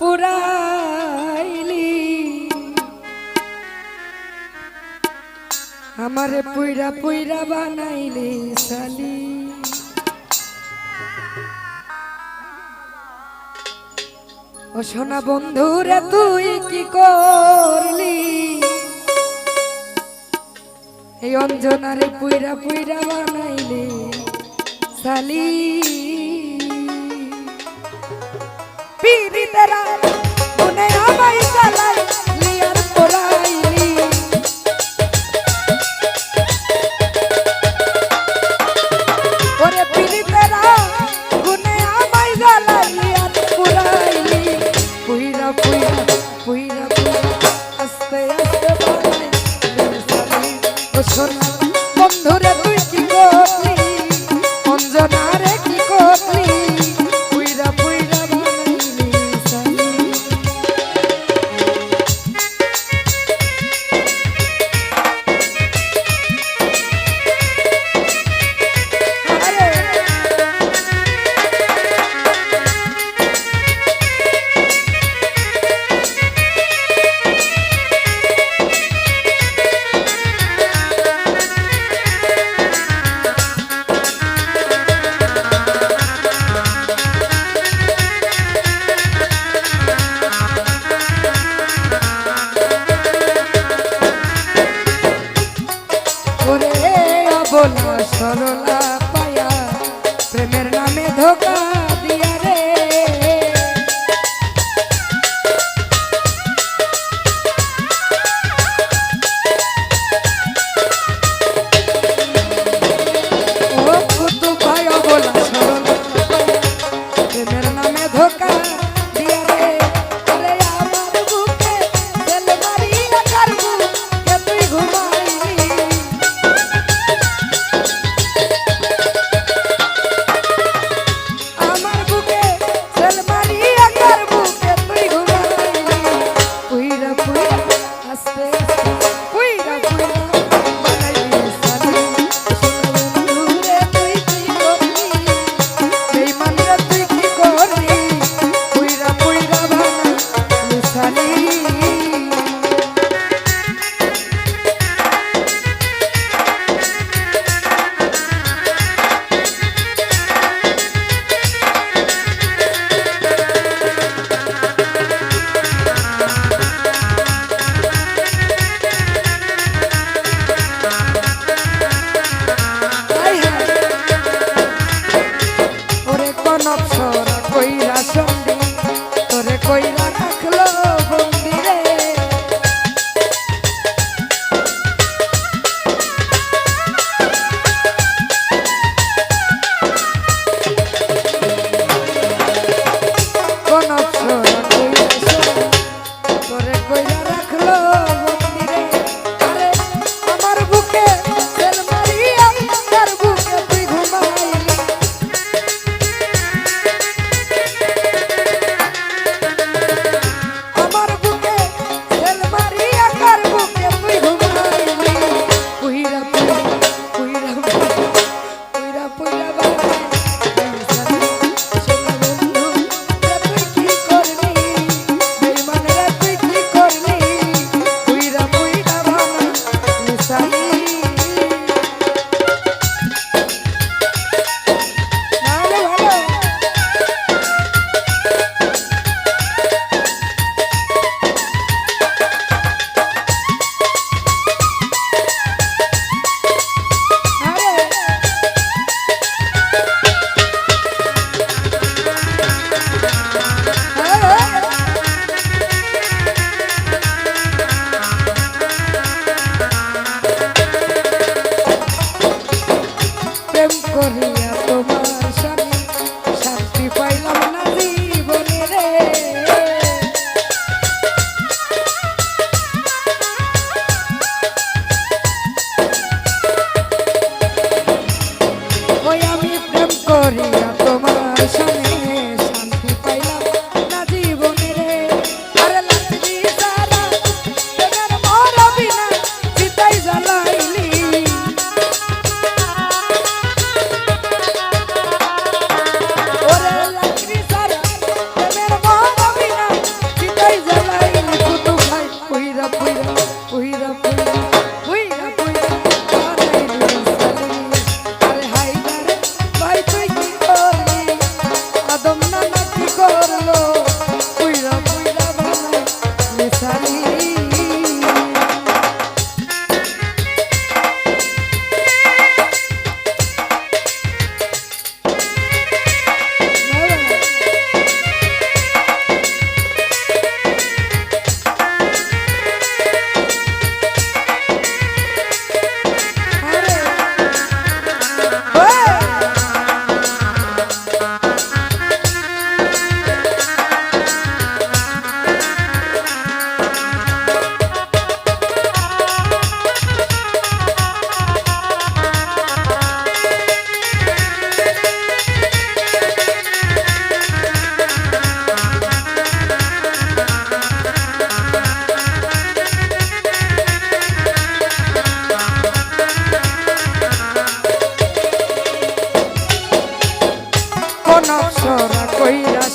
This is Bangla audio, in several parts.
পুরাইলি। আমারে পুইরা পুইরা বানাইলি সালি ও সোনা বন্ধুরে তুই কি করলি? এই অঞ্জনারে পুইরা পুইরা বানাইলি সালি পিরিতেরা মনে আমায় চালাই লিয়ার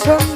참